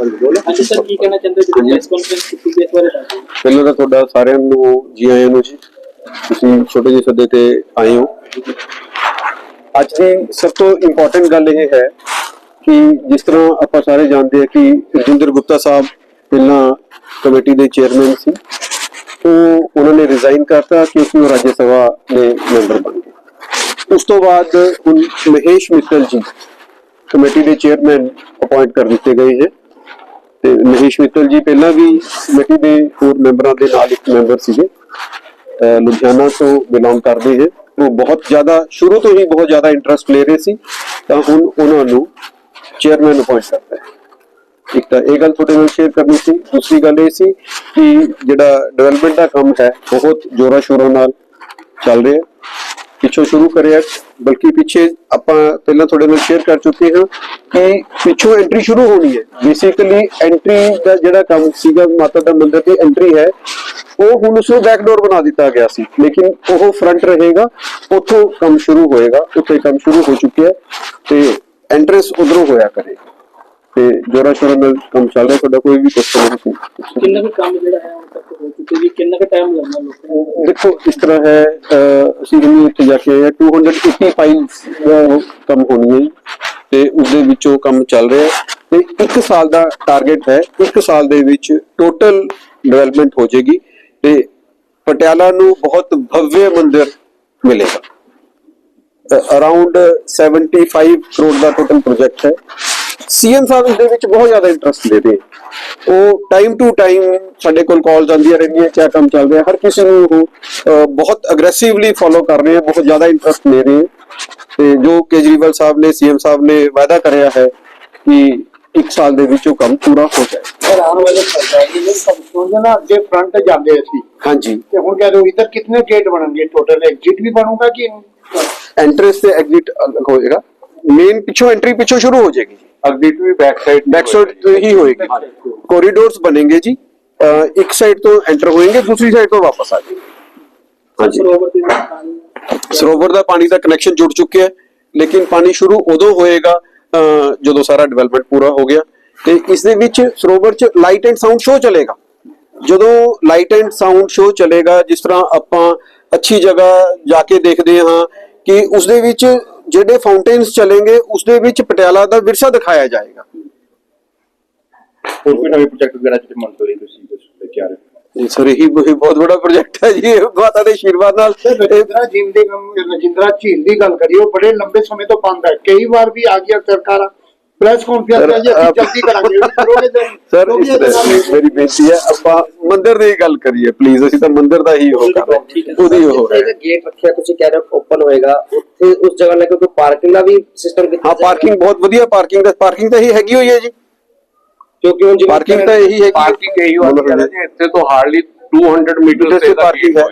ਹਾਂਜੀ ਸਰ ਕੀ ਕਹਿਣਾ ਚਾਹੁੰਦੇ ਹੋ? ਪ੍ਰੈਸ ਕਾਨਫਰੰਸ ਕੀਤੀ ਗਈ ਇਸ ਬਾਰੇ ਦੱਸੋ ਪਹਿਲਾਂ ਤਾਂ ਤੁਹਾਡਾ ਸਾਰਿਆਂ ਨੂੰ ਜੀ ਆਇਆਂ ਨੂੰ ਜੀ। ਤੁਸੀਂ ਛੋਟੇ ਜਿਹੇ ਸੱਦੇ ਤੇ ਆਏ ਹੋ। ਅੱਜ ਦੀ ਸਭ ਤੋਂ ਇੰਪੋਰਟੈਂਟ ਗੱਲ ਇਹ ਹੈ ਕਿ ਜਿਸ ਤਰ੍ਹਾਂ ਆਪਾਂ ਸਾਰੇ ਜਾਣਦੇ ਹਾਂ ਕਿ ਰਜਿੰਦਰ ਗੁਪਤਾ ਸਾਹਿਬ ਪਹਿਲਾਂ ਕਮੇਟੀ ਦੇ ਚੇਅਰਮੈਨ ਸੀ। ਉਹ ਉਹਨਾਂ ਨੇ ਰਿਜ਼ਾਈਨ ਕਰਤਾ ਕਿਉਂਕਿ ਉਹ ਰਾਜ ਸਭਾ ਦੇ ਮੈਂਬਰ ਬਣ ਗਏ। ਉਸ ਤੋਂ ਬਾਅਦ ਹੁਣ ਮਹੇਸ਼ ਮਿੱਤਲ ਜੀ ਕਮੇਟੀ ਦੇ ਚੇਅਰਮੈਨ ਅਪਾਇੰਟ ਕਰ ਦਿੱਤੇ ਗਏ ਹੈ ਤੇ ਮਹੇਸ਼ ਮਿੱਤਲ ਜੀ ਪਹਿਲਾਂ ਵੀ ਕਮੇਟੀ ਦੇ ਹੋਰ ਮੈਂਬਰਾਂ ਦੇ ਨਾਲ ਇੱਕ ਮੈਂਬਰ ਸੀਗੇ। ਲੁਧਿਆਣਾ ਤੋਂ ਬਿਲੋਂਗ ਕਰਦੇ ਹੈ ਉਹ ਬਹੁਤ ਜ਼ਿਆਦਾ, ਸ਼ੁਰੂ ਤੋਂ ਹੀ ਬਹੁਤ ਜ਼ਿਆਦਾ ਇੰਟਰਸਟ ਲੈ ਰਹੇ ਸੀ। ਤਾਂ ਹੁਣ ਉਹਨਾਂ ਨੂੰ ਚੇਅਰਮੈਨ ਅਪਾਇੰਟ ਕਰਤਾ ਹੈ। ਇੱਕ ਤਾਂ ਇਹ ਗੱਲ ਤੁਹਾਡੇ ਨਾਲ ਸ਼ੇਅਰ ਕਰਨੀ ਸੀ। ਦੂਸਰੀ ਗੱਲ ਇਹ ਸੀ ਕਿ ਜਿਹੜਾ ਡਿਵੈਲਪਮੈਂਟ ਦਾ ਕੰਮ ਹੈ, ਬਹੁਤ ਜ਼ੋਰਾਂ ਸ਼ੋਰਾਂ ਨਾਲ ਚੱਲ ਰਿਹਾ। ਪਿੱਛੋਂ ਸ਼ੁਰੂ ਕਰਿਆ, ਬਲਕਿ ਪਿੱਛੇ ਆਪਾਂ ਪਹਿਲਾਂ ਤੁਹਾਡੇ ਨਾਲ ਸ਼ੇਅਰ ਕਰ ਚੁੱਕੇ ਹਾਂ ਕਿ ਪਿੱਛੋਂ ਐਂਟਰੀ ਸ਼ੁਰੂ ਹੋਣੀ ਹੈ। ਬੇਸਿਕਲੀ ਐਂਟਰੀ ਦਾ ਜਿਹੜਾ ਕੰਮ ਸੀਗਾ, ਮਾਤਾ ਦਾ ਮੰਦਿਰ ਦੀ ਐਂਟਰੀ ਹੈ, ਉਹ ਹੁਣ ਉਸ ਨੂੰ ਬੈਕ ਡੋਰ ਬਣਾ ਦਿੱਤਾ ਗਿਆ ਸੀ। ਲੇਕਿਨ ਉਹ ਫਰੰਟ ਰਹੇਗਾ, ਉੱਥੋਂ ਕੰਮ ਸ਼ੁਰੂ ਹੋਏਗਾ, ਉੱਥੇ ਕੰਮ ਸ਼ੁਰੂ ਹੋ ਚੁੱਕਿਆ ਤੇ ਐਂਟਰੈਂਸ ਉਧਰੋਂ ਹੋਇਆ ਕਰੇਗਾ। ਤੇ ਜੋਰਾ ਸ਼ੋਰਾ ਨਾਲ ਕੰਮ ਚੱਲ ਰਿਹਾ ਤੁਹਾਡਾ ਕੋਈ ਵੀ ਨਹੀਂ ਕਿੰਨਾ ਕੁ ਕੰਮ ਜਿਹੜਾ ਹੈ ਤੱਕ ਹੋ ਚੁੱਕਿਆ ਜੀ? ਕਿੰਨਾ ਕੁ ਟਾਈਮ ਲੱਗਣਾ ਲੋਕਾਂ ਨੂੰ? ਦੇਖੋ ਇਸ ਤਰ੍ਹਾਂ ਹੈ ਅਸੀਂ ਵੀ ਇੱਥੇ ਜਾ ਕੇ ਆਏ ਹਾਂ 280 ਫਾਈਲਸ ਦਾ ਕੰਮ ਹੋਣੀ ਹੈ ਤੇ ਉਸ ਦੇ ਵਿੱਚੋਂ ਕੰਮ ਚੱਲ ਰਿਹਾ ਤੇ 1 ਸਾਲ ਦਾ ਟਾਰਗੇਟ ਹੈ 1 ਸਾਲ ਦੇ ਵਿੱਚ ਟੋਟਲ ਡਿਵੈਲਪਮੈਂਟ ਹੋ ਜਾਏਗੀ ਤੇ ਪਟਿਆਲਾ ਨੂੰ ਬਹੁਤ ਭਵਯ ਮੰਦਿਰ ਮਿਲੇਗਾ। ਅਰਾਊਂਡ 75 ਕਰੋੜ ਦਾ ਟੋਟਲ ਪ੍ਰੋਜੈਕਟ ਹੈ। ਸੀਐਮ ਸਾਹਿਬ ਇਸ ਦੇ ਵਿੱਚ ਬਹੁਤ ਜ਼ਿਆਦਾ ਇੰਟਰਸਟ ਲੈ ਰਹੇ ਹੈ। ਉਹ ਟਾਈਮ ਟੂ ਟਾਈਮ ਸਾਡੇ ਕੋਲ ਕਾਲਸ ਆਉਂਦੀਆਂ ਰਹਿੰਦੀਆਂ ਕਿਆ ਕੰਮ ਚੱਲ ਰਿਹਾ ਹਰ ਕਿਸੇ ਨੂੰ ਉਹ ਬਹੁਤ ਅਗਰੈਸਿਵਲੀ ਫੋਲੋ ਕਰ ਰਹੇ ਹੈ ਬਹੁਤ ਜ਼ਿਆਦਾ ਇੰਟਰਸਟ ਲੈ ਰਹੇ ਤੇ ਜੋ ਕੇਜਰੀਵਾਲ ਸਾਹਿਬ ਨੇ ਸੀਐਮ ਸਾਹਿਬ ਨੇ ਵਾਅਦਾ ਕਰਿਆ ਹੈ ਕਿ ਇੱਕ ਸਾਲ ਦੇ ਵਿੱਚ ਉਹ ਕੰਮ ਪੂਰਾ ਹੋ ਜਾਏ। ਆਉਣ ਵਾਲੇ ਸਰਕਾਰ ਨੇ ਸਮਝੋ ਨਾ ਅੱਗੇ ਫਰੰਟ ਜਾਂਦੇ ਅਸੀਂ। ਹਾਂਜੀ। ਤੇ ਹੁਣ ਕਹਿ ਰਹੇ ਹੋ ਇਧਰ ਕਿੰਨੇ ਗੇਟ ਬਣਨਗੇ? ਟੋਟਲ ਐਗਜ਼ਿਟ ਵੀ ਬਣੂਗਾ ਕਿ ਐਂਟਰੈਂਸ ਤੇ ਐਗਜ਼ਿਟ ਹੋਏਗਾ। ਮੇਨ ਪਿੱਛੋਂ ਐਂਟਰੀ ਪਿੱਛੋਂ ਸ਼ੁਰੂ ਹੋ ਜਾਏਗੀ ਅਗੇਟ ਵੀ ਬੈਕ ਸਾਈਡ ਬੈਕ ਸਾਈਡ ਤੋਂ ਹੀ ਹੋਏਗੀ। ਕੋਰੀਡੋਰਸ ਬਣेंगे ਜੀ। ਇੱਕ ਸਾਈਡ ਤੋਂ ਐਂਟਰ ਹੋਏਗੇ ਦੂਸਰੀ ਸਾਈਡ ਤੋਂ ਵਾਪਸ ਆ ਜਾਏਗੇ। ਹਾਂਜੀ। ਸਰੋਵਰ ਦਾ ਪਾਣੀ ਦਾ ਕਨੈਕਸ਼ਨ ਜੁੜ ਚੁੱਕਿਆ ਹੈ ਲੇਕਿਨ ਪਾਣੀ ਸ਼ੁਰੂ ਉਦੋਂ ਹੋਏਗਾ ਜਦੋਂ ਸਾਰਾ ਡਿਵੈਲਪਮੈਂਟ ਪੂਰਾ ਹੋ ਗਿਆ। ਤੇ ਇਸ ਦੇ ਵਿੱਚ ਸਰੋਵਰ 'ਚ ਲਾਈਟ ਐਂਡ ਸਾਊਂਡ ਸ਼ੋਅ ਚੱਲੇਗਾ। ਜਦੋਂ ਲਾਈਟ ਐਂਡ ਸਾਊਂਡ ਸ਼ੋਅ ਚੱਲੇਗਾ ਜਿਸ ਤਰ੍ਹਾਂ ਆਪਾਂ ਅੱਛੀ ਜਗ੍ਹਾ ਜਾ ਕੇ ਦੇਖਦੇ ਹਾਂ ਕਿ ਉਸ ਦੇ ਵਿੱਚ ਜਿਹੜੇ ਫਾਊਂਟੇਨਸ ਚੱਲेंगे ਉਸ ਦੇ ਵਿੱਚ ਪਟਿਆਲਾ ਦਾ ਵਿਰਸਾ ਦਿਖਾਇਆ ਜਾਏਗਾ। ਹੋਰ ਕੋਈ ਨਵੇਂ ਪ੍ਰੋਜੈਕਟ ਵਗੈਰਾ ਜਿਹੜੇ ਮੰਨ ਲਓ ਤੁਸੀਂ ਕੁਝ ਲੈ ਕੇ ਆ ਰਹੇ? ਹੋ ਇਹ ਸਰ ਇਹੀ ਬਹੁਤ ਬੜਾ ਪ੍ਰੋਜੈਕਟ ਹੈ ਜੀ ਮਾਤਾ ਦੇ ਆਸ਼ੀਰਵਾਦ ਨਾਲ। ਇਹ ਰਜਿੰਦਰਾ ਝੀਲ ਦੀ ਰਜਿੰਦਰਾ ਝੀਲ ਦੀ ਗੱਲ ਉਹ ਬੜੇ ਲੰਬੇ ਸਮੇਂ ਤੋਂ ਬੰਦ ਹੈ। ਕਈ ਵਾਰ ਵੀ ਆ ਗਿਆ ਸਰਕਾਰ। ਪ੍ਰੈਸ ਕਾਨਫਰੰਸ ਹੈ ਜੀ ਅਸੀਂ ਆਪ- ਜਲਦੀ ਕਰਾਂਗੇ। ਕਰੋਗੇ ਤੇ ਸਰ ਇਸ ਮੇਰੀ ਬੇਨਤੀ ਹੈ ਆਪਾਂ ਮੰਦਿਰ ਦੀ ਗੱਲ ਕਰੀਏ ਪਲੀਜ਼ ਅਸੀਂ ਤਾਂ ਮੰਦਿਰ ਦਾ ਹੀ ਉਹ ਕਰ ਰਹੇ ਹਾਂ। ਉਹਦੀ ਉਹ ਹੋ। ਗੇਟ ਰੱਖਿਆ ਤੁਸੀਂ ਕਹਿ ਰਹੇ ਹੋ ਓਪਨ ਹੋਏਗਾ ਉੱਥੇ ਉਸ ਜਗ੍ਹਾ ਲੈ ਕੇ ਕੋਈ ਪਾਰਕਿੰਗ ਦਾ ਵੀ ਸਿਸਟਮ ਕੀਤਾ ਹਾਂ ਪਾਰਕਿੰਗ ਬਹੁਤ ਵਧੀਆ ਪਾਰਕਿੰਗ ਦਾ ਪਾਰਕਿੰਗ ਤਾਂ ਹੀ ਹੈਗੀ ਹੋਈ ਹੈ ਜੀ। ਕਿਉਂਕਿ ਜਿਵੇਂ ਪਾਰਕਿੰਗ ਤਾਂ ਇਹੀ ਹੈ। ਪਾਰਕਿੰਗ ਇਹੀ ਹੋਣੀ ਹੈ। ਇੱਥੇ ਤੋਂ ਹਾਰਡਲੀ 200 ਮੀਟਰ ਤੇ ਪਾਰਕਿੰਗ ਹੈ।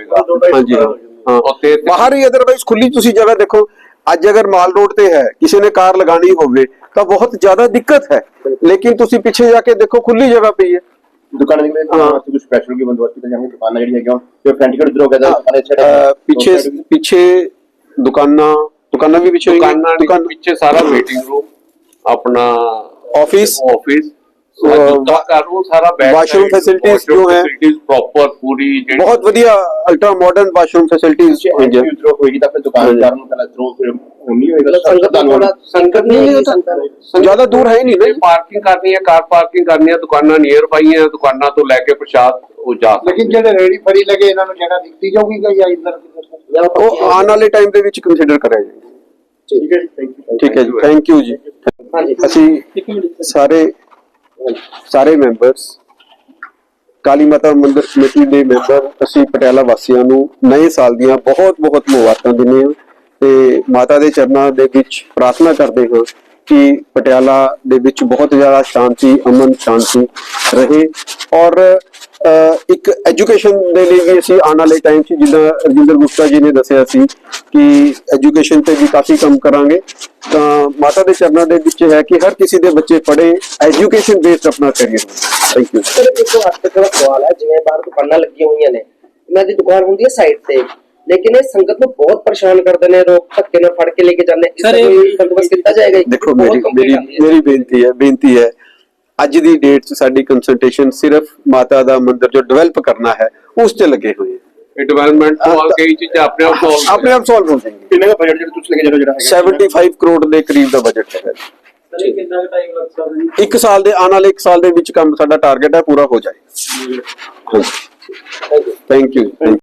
ਹਾਂਜੀ ਹਾਂ। ਹਾਂ ਉੱਥੇ ਬਾਹਰ ਹੀ ਅਦਰਵਾਈਜ਼ ਖੁੱਲੀ ਤੁਸੀਂ ਜਗ੍ਹਾ ਦੇਖੋ। ਅੱਜ ਅਗਰ ਮਾਲ ਰੋਡ ਤੇ ਹੈ ਕਿਸੇ ਨੇ ਕਾਰ ਲਗਾਣੀ ਹੋਵੇ ਤਾਂ ਬਹੁਤ ਜ਼ਿਆਦਾ ਦਿੱਕਤ ਹੈ। ਲੇਕਿਨ ਤੁਸੀਂ ਪਿੱਛੇ ਜਾ ਕੇ ਦੇਖੋ ਖੁੱਲੀ ਜਗ੍ਹਾ ਪਈ ਹੈ। ਦੁਕਾਨਾਂ ਦੇ ਲਈ ਹਾਂ। ਕੁਝ ਸਪੈਸ਼ਲ ਕੀ ਬੰਦੋਬਸਤ ਕੀਤਾ ਜਾਵੇ ਦੁਕਾਨਾਂ ਜਿਹੜੀਆਂ ਹੈਗੀਆਂ ਤੇ ਫਰੰਟ ਗੇਟ ਹੋ ਗਿਆ ਤਾਂ ਦੁਕਾਨਾਂ ਇੱਥੇ ਅਹ, ਪਿੱਛੇ ਪਿੱਛੇ ਦੁਕਾਨਾਂ ਦੁਕਾਨਾਂ ਵੀ ਪਿੱਛੇ ਦੁਕਾਨਾਂ ਦੇ ਪਿੱਛੇ ਸਾਰਾ ਵੇਟਿੰਗ ਰੂਮ ਆਪਣਾ ਆਫਿਸ ਆਫਿਸ ਅਹ, ਜੁੱਤਾ ਕਰ ਉਹ ਸਾਰਾ ਬੈਕ washroom facilities ਜੋ ਹੈ, ਪ੍ਰੋਪਰ ਪੂਰੀ ਬਹੁਤ ਵਧੀਆ ਅਲਟਰਾ ਮਾਡਰਨ ਵਾਸ਼ਰੂਮ ਫੈਸਿਲਿਟੀਜ਼ ਹੋਈਆਂ ਇੰਟਰੋ ਹੋਏਗੀ ਤਾਂ ਫਿਰ ਦੁਕਾਨਦਾਰ ਨੂੰ ਪਹਿਲਾਂ ਥਰੋ ਫਿਰ ਨਹੀਂ ਹੋਏਗਾ ਸੰਗਤ ਦਾ ਸੰਕਟ ਨਹੀਂ ਹੈ ਜ਼ਿਆਦਾ ਦੂਰ ਹੈ ਹੀ ਨਹੀਂ ਪਾਰਕਿੰਗ ਕਰਨੀ ਹੈ ਕਾਰ ਪਾਰਕਿੰਗ ਕਰਨੀ ਹੈ ਦੁਕਾਨਾਂ ਨੀਅਰ ਬਾਈ ਹੈ ਦੁਕਾਨਾਂ ਤੋਂ ਲੈ ਕੇ ਪ੍ਰਸ਼ਾਦ ਉਹ ਜਾ ਸਕਦੇ ਲੇਕਿਨ ਜਿਹੜੇ ਰੇੜੀ ਫੜੀ ਲਗੇ ਇਹਨਾਂ ਨੂੰ ਜਗ੍ਹਾ ਦਿੱਤੀ ਜਾਊਗੀ ਕਿ ਜਾਂ ਇਧਰ ਜਾਂ ਉਹ ਆਉਣ ਵਾਲੇ ਟਾਈਮ ਦੇ ਵਿੱਚ ਕੰਸੀਡਰ ਕਰਿਆ ਜਾਏਗਾ ਠੀਕ ਹੈ ਜੀ ਥੈਂਕ ਯੂ ਠੀਕ ਹੈ ਜੀ ਥੈਂਕ ਯੂ ਜੀ ਹਾਂਜੀ ਅਸੀਂ ਸਾਰੇ ਸਾਰੇ ਮੈਂਬਰਸ ਕਾਲੀ ਮਾਤਾ ਮੰਦਿਰ ਕਮੇਟੀ ਦੇ ਮੈਂਬਰ ਅਸੀਂ ਪਟਿਆਲਾ ਵਾਸੀਆਂ ਨੂੰ ਨਵੇਂ ਸਾਲ ਦੀਆਂ ਬਹੁਤ ਬਹੁਤ ਮੁਬਾਰਕਾਂ ਦਿੰਦੇ ਹਾਂ ਤੇ ਮਾਤਾ ਦੇ ਚਰਨਾਂ ਦੇ ਵਿੱਚ ਪ੍ਰਾਰਥਨਾ ਕਰਦੇ ਹਾਂ ਕਿ ਪਟਿਆਲਾ ਦੇ ਵਿੱਚ ਬਹੁਤ ਜ਼ਿਆਦਾ ਸ਼ਾਂਤੀ, ਅਮਨ ਸ਼ਾਂਤੀ ਰਹੇ ਔਰ ਇੱਕ ਐਜੂਕੇਸ਼ਨ ਦੇ ਲਈ ਵੀ ਅਸੀਂ ਆਉਣ ਵਾਲੇ ਟਾਈਮ 'ਚ ਜਿੱਦਾਂ ਰਜਿੰਦਰ ਗੁਪਤਾ ਜੀ ਨੇ ਦੱਸਿਆ ਸੀ ਕਿ ਐਜੂਕੇਸ਼ਨ ਤੇ ਵੀ ਕਾਫੀ ਕੰਮ ਕਰਾਂਗੇ ਤਾਂ ਮਾਤਾ ਦੇ ਚਰਨਾਂ ਦੇ ਵਿੱਚ ਹੈ ਕਿ ਹਰ ਕਿਸੇ ਦੇ ਬੱਚੇ ਪੜ੍ਹੇ ਐਜੂਕੇਸ਼ਨ ਬੇਸਡ ਆਪਣਾ ਕੈਰੀਅਰ ਥੈਂਕ ਯੂ ਸਰ ਇੱਕ ਤੱਕ ਦਾ ਸਵਾਲ ਹੈ ਜਿਵੇਂ ਬਾਹਰ ਦੁਕਾਨਾਂ ਲੱਗੀਆਂ ਹੋਈਆਂ ਨੇ ਇਹਨਾਂ ਦੀ ਦੁਕਾਨ ਹੁੰਦੀ ਹੈ ਸਾਈਡ ਤੇ ਲੇਕਿਨ ਇਹ ਸੰਗਤ ਨੂੰ ਬਹੁਤ ਪਰੇਸ਼ਾਨ ਕਰਦੇ ਨੇ ਲੋਕ ਧੱਕੇ ਨਾਲ ਫੜ ਕੇ ਲੈ ਕੇ ਜਾਂਦੇ ਇਸ ਕੋਈ ਬੰਦੋਬਸਤ ਕੀਤਾ ਜਾਏਗਾ ਦੇਖੋ ਮੇਰੀ ਮੇਰੀ। ਮੇਰੀ ਬੇਨਤੀ ਹੈ ਬੇਨਤੀ ਹੈ ਅੱਜ ਦੀ ਡੇਟ 'ਚ ਸਾਡੀ ਕੰਸਲਟੇਸ਼ਨ ਸਿਰਫ ਮਾਤਾ ਦਾ ਮੰਦਿਰ ਜੋ ਡਿਵੈਲਪ ਕਰਨਾ ਹੈ ਉਸ ਤੇ ਲੱਗੇ ਹੋਏ ਹਾਂ ਇਹ ਡਿਵੈਲਪਮੈਂਟ ਤੋਂ ਆ ਕਈ ਚੀਜ਼ਾਂ ਆਪਣੇ ਆਪ solve ਆਪਣੇ ਆਪ ਸੋਲਵ ਹੋ ਜਾਣਗੇ ਕਿੰਨੇ ਦਾ ਬਜਟ ਜਿਹੜਾ ਤੁਸੀਂ ਲੈ ਕੇ ਜਿਹੜਾ 75 ਕਰੋੜ ਦੇ ਕਰੀਬ ਦਾ ਬਜਟ ਹੈ ਸਰ ਇਹ ਕਿੰਨਾ ਕੁ ਟਾਈਮ ਲੱਗ ਸਕਦਾ ਜੀ? ਇੱਕ ਸਾਲ ਦੇ ਆਉਣ ਵਾਲੇ ਇੱਕ ਸਾਲ ਦੇ ਵਿੱਚ ਕੰਮ ਸਾਡਾ ਟਾਰਗੇਟ ਹੈ ਪੂਰਾ ਹੋ ਜਾਏ ਥੈਂਕ ਯੂ